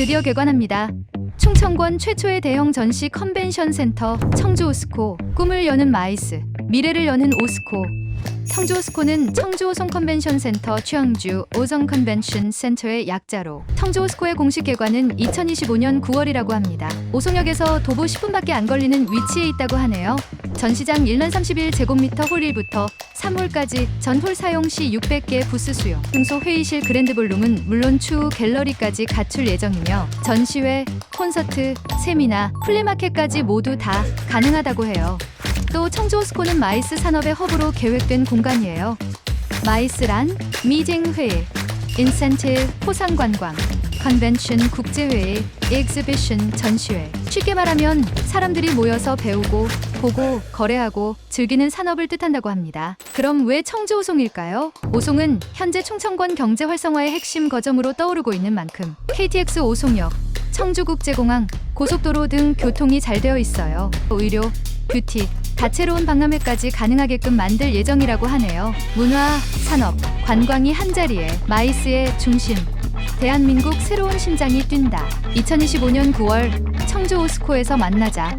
드디어 개관합니다. 충청권 최초의 대형 전시 컨벤션 센터 청주 오스코 꿈을 여는 마이스 미래를 여는 오스코 청주 오스코는 청주 오송 컨벤션 센터 최영주 오성 컨벤션 센터의 약자로 청주 오스코의 공식 개관은 2025년 9월이라고 합니다. 오송역에서 도보 10분밖에 안 걸리는 위치에 있다고 하네요. 전시장 1만 31 제곱미터 홀 1부터 3홀까지 전홀 사용 시 600개 부스 수용. 등소 회의실 그랜드 볼룸은 물론 추후 갤러리까지 갖출 예정이며 전시회, 콘서트, 세미나, 플리마켓까지 모두 다 가능하다고 해요. 또 청주호스코는 마이스 산업의 허브로 계획된 공간이에요. 마이스란 미팅회의, 인센티브, 포상관광, 컨벤션, 국제회의, 엑스비션, 전시회. 쉽게 말하면 사람들이 모여서 배우고, 보고, 거래하고, 즐기는 산업을 뜻한다고 합니다. 그럼 왜 청주 오송일까요? 오송은 현재 충청권 경제 활성화의 핵심 거점으로 떠오르고 있는 만큼 KTX 오송역, 청주국제공항, 고속도로 등 교통이 잘 되어 있어요. 의료, 뷰티, 다채로운 박람회까지 가능하게끔 만들 예정이라고 하네요. 문화, 산업, 관광이 한자리에 마이스의 중심. 대한민국 새로운 심장이 뛴다. 2025년 9월 청주 오스코에서 만나자.